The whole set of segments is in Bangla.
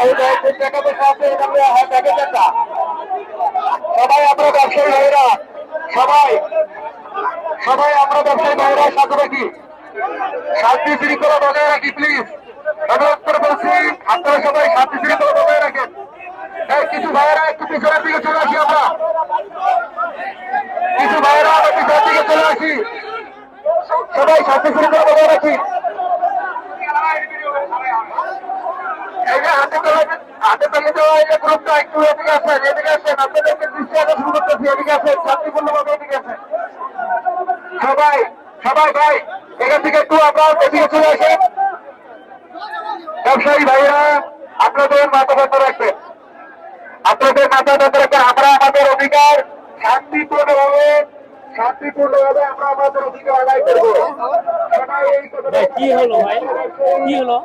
এই ব্যাংকের টাকা হ্যাঁ সবাই আমরা ব্যবসায়ী ভাইরা সবাই সবাই আমরা ব্যবসায়ী ভাইরা সাথে রাখি শান্তি শৃঙ্খলা বজায় রাখি প্লিজ অনুরোধ করে বলছি আপনারা সবাই শান্তি শৃঙ্খলা বজায় রাখেন কিছু ভাইয়েরা একটু পিছনের দিকে চলে আসি আমরা কিছু ভাইয়েরা আমরা পিছনের দিকে চলে আসি সবাই শান্তি শৃঙ্খলা বজায় রাখি এই যে হাতে তোলা হাতে তুলে দেওয়া এই গ্রুপটা একটু এদিকে আসেন এদিকে আসেন। আপনাদেরকে দৃষ্টি আকর্ষণ করতেছি এদিকে আসেন শান্তিপূর্ণভাবে এদিকে আসেন। সবাই সবাই ভাই এখান থেকে একটু আপনার এদিকে চলে আসেন। ব্যবসায়ী ভাইরা আপনাদের মাথা ব্যথা রাখবেন আপনাদের মাথা ব্যথা রাখবেন আমরা আমাদের অধিকার শান্তিপূর্ণভাবে শান্তিপূর্ণভাবে আমরা আমাদের অধিকার আদায় করব। কি হলো ভাই? কি হলো?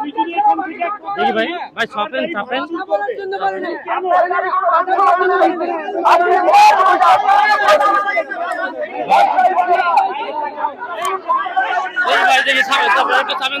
দেখি ভাই ভাই ছাপেন ছাপেন। ভাই দেখি ছাপেন ছাপেন একটু ছাপেন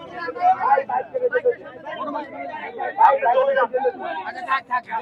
আপনারা